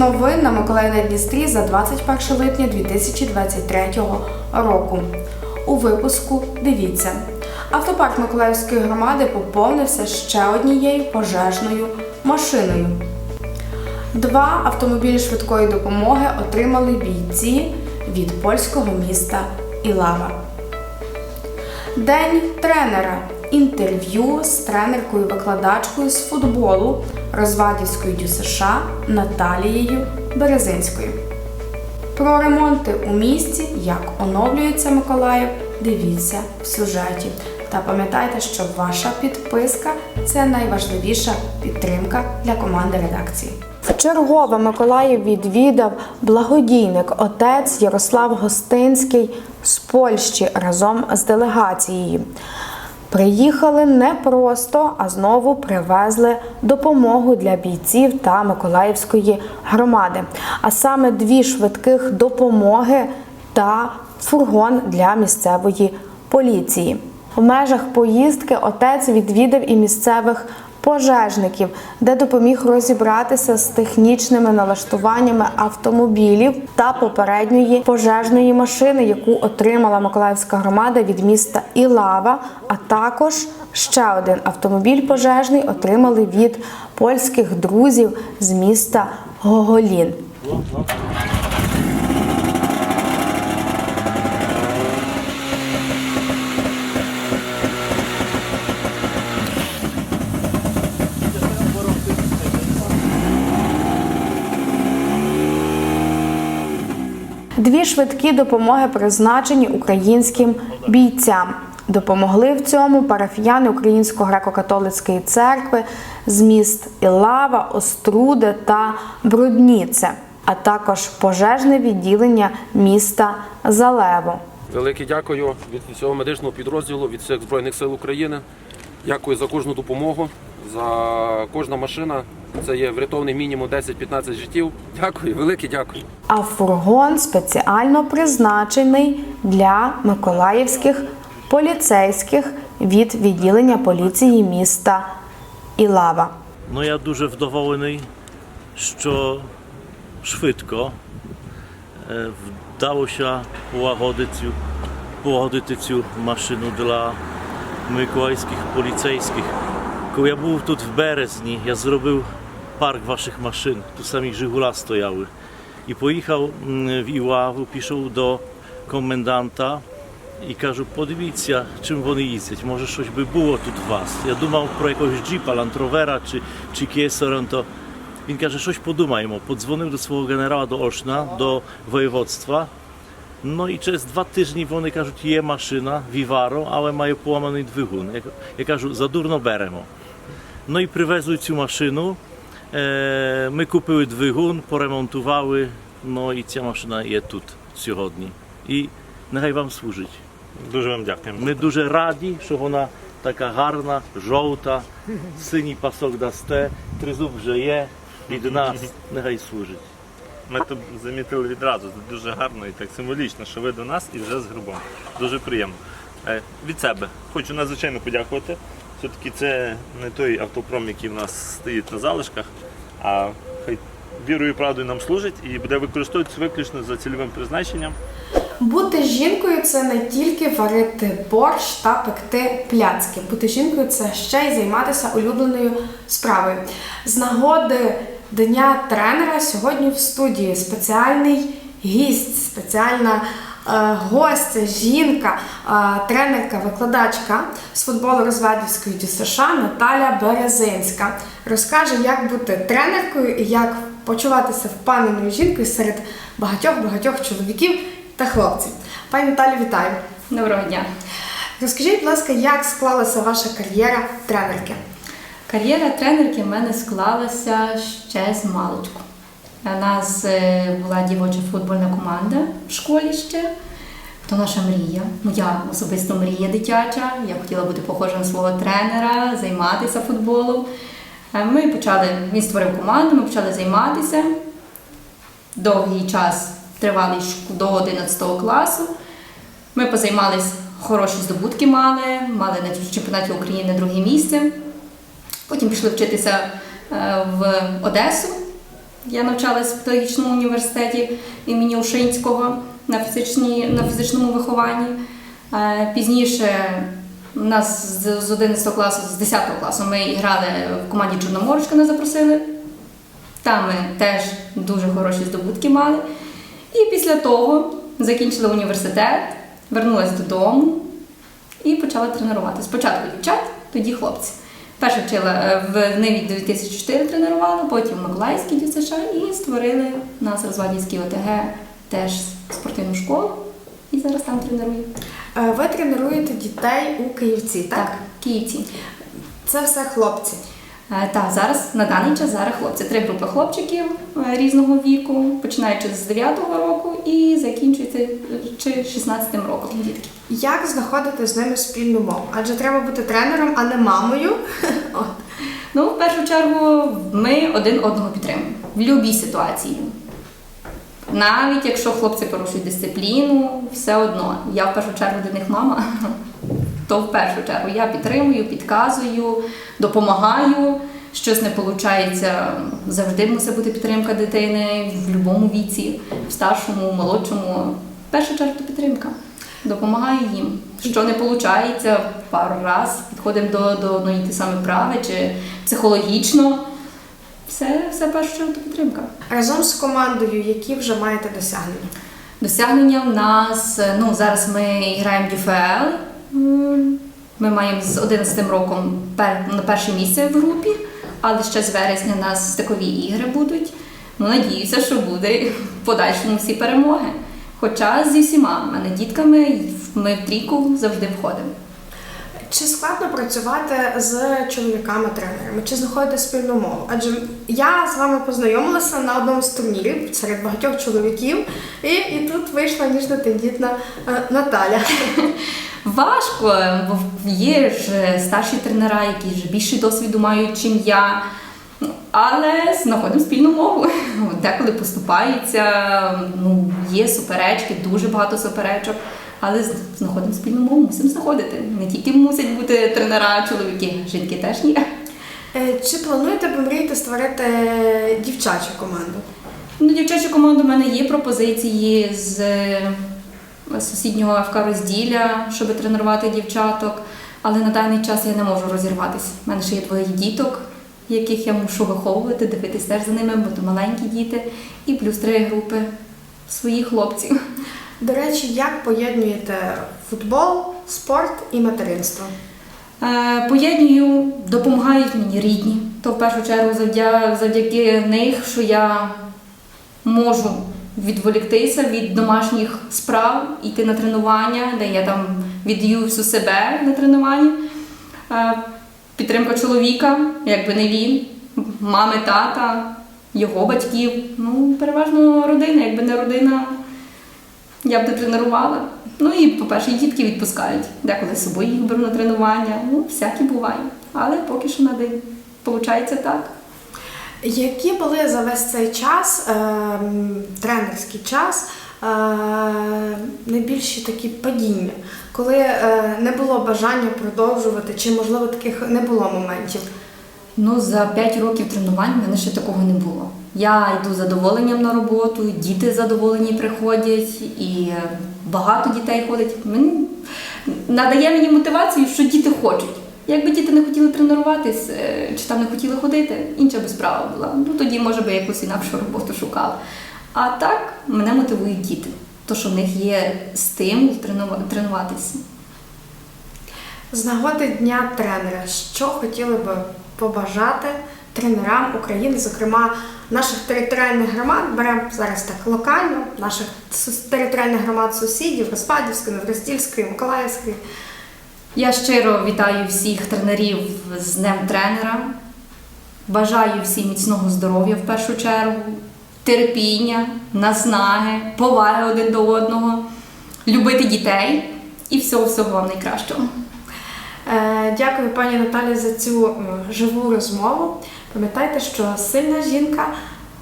новин на Миколаїв Дністрі за 21 липня 2023 року. У випуску дивіться. Автопарк Миколаївської громади поповнився ще однією пожежною машиною. Два автомобілі швидкої допомоги отримали бійці від польського міста Ілава. День тренера. Інтерв'ю з тренеркою-викладачкою з футболу Розвадівської ДЮСШ Наталією Березинською. Про ремонти у місті, як оновлюється Миколаїв, дивіться в сюжеті. Та пам'ятайте, що ваша підписка це найважливіша підтримка для команди редакції. Вчергове Миколаїв відвідав благодійник отець Ярослав Гостинський з Польщі разом з делегацією. Приїхали не просто, а знову привезли допомогу для бійців та Миколаївської громади, а саме дві швидких допомоги та фургон для місцевої поліції. В межах поїздки отець відвідав і місцевих пожежників, де допоміг розібратися з технічними налаштуваннями автомобілів та попередньої пожежної машини, яку отримала Миколаївська громада від міста Ілава. А також ще один автомобіль пожежний отримали від польських друзів з міста Гоголін. Швидкі допомоги призначені українським бійцям. Допомогли в цьому парафіяни Української греко-католицької церкви з міст Ілава, Оструде та Брудніце, а також пожежне відділення міста Залево. Велике дякую від всього медичного підрозділу, від всіх Збройних сил України. Дякую за кожну допомогу, за кожна машина. Це є врятований мінімум 10-15 життів. Дякую, велике дякую. А фургон спеціально призначений для миколаївських поліцейських від відділення поліції міста Ілава. Ну я дуже вдоволений, що швидко е, вдалося полагодити цю, полагодити цю машину для миколаївських поліцейських. Коли я був тут в березні, я зробив парк ваших машин, tu самі Жигула стояли. І поїхав м, в Ілаву, пішов до коменданта і кажу, подивіться, чим вони їздять, може щось би було тут у вас. Я думав про якогось джіпа, лантровера чи, чи кесарем, то він каже, щось подумаємо. Подзвонив до свого генерала до Ошна, до воєводства. No i через два тижні вони кажуть, є машина, Vivaro, але має поламаний двигун. Я, я кажу, задурно беремо. No i привезли цю машину. Е, ми купили двигун, поремонтували. Ну і ця машина є тут сьогодні. І нехай вам служить. Дуже вам дякуємо. Ми дуже раді, що вона така гарна, жовта, синій пасок дасте, тризуб вже є від нас, нехай служить. Ми тут замітили відразу. Дуже гарно і так символічно, що ви до нас і вже з грибом. Дуже приємно. Е, Від себе хочу надзвичайно подякувати. Все-таки це не той автопром, який в нас стоїть на залишках, а хай вірою і правдою нам служить і буде використовуватися виключно за цільовим призначенням. Бути жінкою це не тільки варити борщ та пекти пляцки. Бути жінкою це ще й займатися улюбленою справою. З нагоди Дня тренера сьогодні в студії спеціальний гість, спеціальна гостя, жінка, е, тренерка, викладачка з футболу Розвадівської ДЮСШ Наталя Березинська. Розкаже, як бути тренеркою і як почуватися впевненою жінкою серед багатьох-багатьох чоловіків та хлопців. Пані Наталі, вітаю! Доброго дня. Розкажіть, будь ласка, як склалася ваша кар'єра тренерки? Кар'єра тренерки в мене склалася ще з маличку. У нас е, була дівоча футбольна команда в школі ще. То наша мрія, моя особиста мрія дитяча. Я хотіла бути похожа на свого тренера, займатися футболом. Е, Ми почали, він створив команду, ми почали займатися. Довгий час тривалий шк- до 11 класу. Ми позаймались, хороші здобутки мали, мали на чемпіонаті України друге місце. Потім пішли вчитися е, в Одесу. Я навчалась в педагогічному університеті імені Ушинського на, фізичній, на фізичному вихованні. Е, Пізніше у нас з 11 класу, з 10 класу ми грали в команді Чорноморочка, нас запросили. Там ми теж дуже хороші здобутки мали. І після того закінчила університет, вернулася додому і почала тренувати. Спочатку дівчат, тоді хлопці. Перше вчила е, в Ниві 2004 тренувала, потім в Миколаївській ДЮСШ і створили у нас Розвадівський ОТГ теж спортивну школу. І зараз там треную. Е, Ви тренуєте дітей у Київці, так? Так, київці. Це все хлопці. Е, Так, зараз на даний час зараз хлопці. Три групи хлопчиків е, різного віку, починаючи з 9-го року і закінчується чи 16 роком дітки. Як знаходити з ними спільну мову? Адже треба бути тренером, а не мамою. Ну, в першу чергу, ми один одного підтримуємо в будь-якій ситуації. Навіть якщо хлопці порушують дисципліну, все одно. Я в першу чергу для них мама, то в першу чергу я підтримую, підказую, допомагаю. Щось не виходить, завжди мусить бути підтримка дитини в будь-якому віці, в старшому, молодшому. В першу чергу підтримка. Допомагаю їм. Що не виходить, пару раз підходимо до, до одної ті самої прави чи психологічно. Все, все в першу чергу підтримка. Разом з командою, які вже маєте досягнення. Досягнення в нас, ну зараз ми граємо в ДЮФЛ. Ми маємо з 11 роком на перше місце в групі, але ще з вересня у нас стикові ігри будуть. Ну, надіюся, що буде в подальшому всі перемоги. Хоча зі всіма мене дітками ми в трійку завжди входимо. Чи складно працювати з чоловіками-тренерами? Чи знаходити спільну мову? Адже я з вами познайомилася на одному з турнірів серед багатьох чоловіків, і, і тут вийшла ніжна тендітна е, Наталя. Важко, бо є ж старші тренера, які вже більше досвіду мають, чим я. Але знаходимо спільну мову. Деколи поступаються, ну, є суперечки, дуже багато суперечок. Але знаходимо спільну мову, мусимо знаходити. Не тільки мусять бути тренера, чоловіки, жінки теж є. Е, Чи плануєте ви мрієте створити дівчачу команду? Ну, дівчача команда в мене є пропозиції з е, сусіднього ФК розділля, щоб тренувати дівчаток. Але на даний час я не можу розірватися. У мене ще є двоє діток, яких я мушу виховувати, дивитись теж за ними, бо то маленькі діти, і плюс три групи своїх хлопців. До речі, як поєднуєте футбол, спорт і материнство? Е, Поєдную, допомагають мені рідні. То в першу чергу завдяки них, що я можу відволіктися від домашніх справ, йти на тренування, де я там віддаю всю себе на тренуванні. Е, Підтримка чоловіка, якби не він, мами, тата, його батьків. Ну, переважно родина, якби не родина, я б не тренувала. Ну і, по-перше, дітки відпускають. Деколи з собою їх беру на тренування. Ну, всякі буває. Але поки що на день. Получається так. Які були за весь цей час, ем, тренерський час, е, найбільші такі падіння, коли е, не було бажання продовжувати, чи можливо таких не було моментів? Ну, за 5 років тренувань в мене ще такого не було. Я йду з задоволенням на роботу, діти задоволені приходять, і багато дітей ходить. Мені надає мені мотивацію, що діти хочуть. Якби діти не хотіли тренуватись, е, чи там не хотіли ходити, інша би справа була. Ну тоді, може би, якусь інакшу роботу шукала. А так мене мотивують діти, то що в них є стимул тренува- тренуватися. З нагоди Дня тренера, що хотіли би побажати тренерам України, зокрема наших територіальних громад, беремо зараз так локально, наших територіальних громад сусідів, Розпадівської, Новороздільської, Миколаївської. Я щиро вітаю всіх тренерів з Днем тренера. Бажаю всім міцного здоров'я в першу чергу, терпіння, наснаги, поваги один до одного, любити дітей і всього всього вам найкращого. Е, Дякую, пані Наталі, за цю живу розмову. Пам'ятайте, що сильна жінка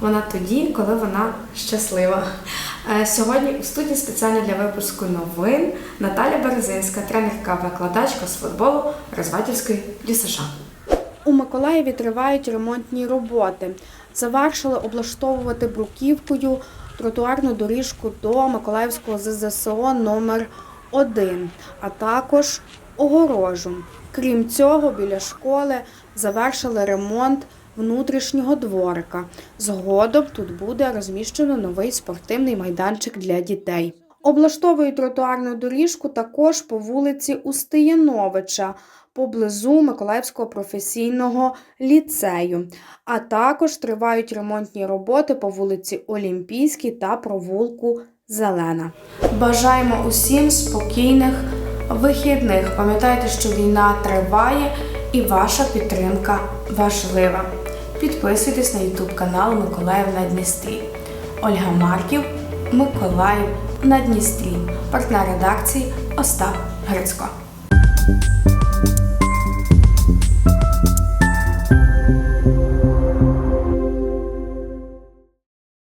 вона тоді, коли вона щаслива. Е, Сьогодні у студії спеціально для випуску новин Наталя Березинська, тренерка-викладачка з футболу Розвадівської ДЮСШ. У Миколаєві тривають ремонтні роботи. завершили облаштовувати бруківкою тротуарну доріжку до Миколаївського ЗЗСО номер 1 а також огорожу. Крім цього, біля школи завершили ремонт внутрішнього дворика. Згодом тут буде розміщено новий спортивний майданчик для дітей. Облаштовують тротуарну доріжку також по вулиці Устияновича поблизу Миколаївського професійного ліцею. А також тривають ремонтні роботи по вулиці Олімпійській та провулку Зелена. Бажаємо усім спокійних вихідних. Пам'ятайте, що війна триває і ваша підтримка важлива. Підписуйтесь на YouTube канал Миколаїв на Дністрі. Ольга Марків, Миколаїв на Дністрі, партнер редакції Остап Грицько.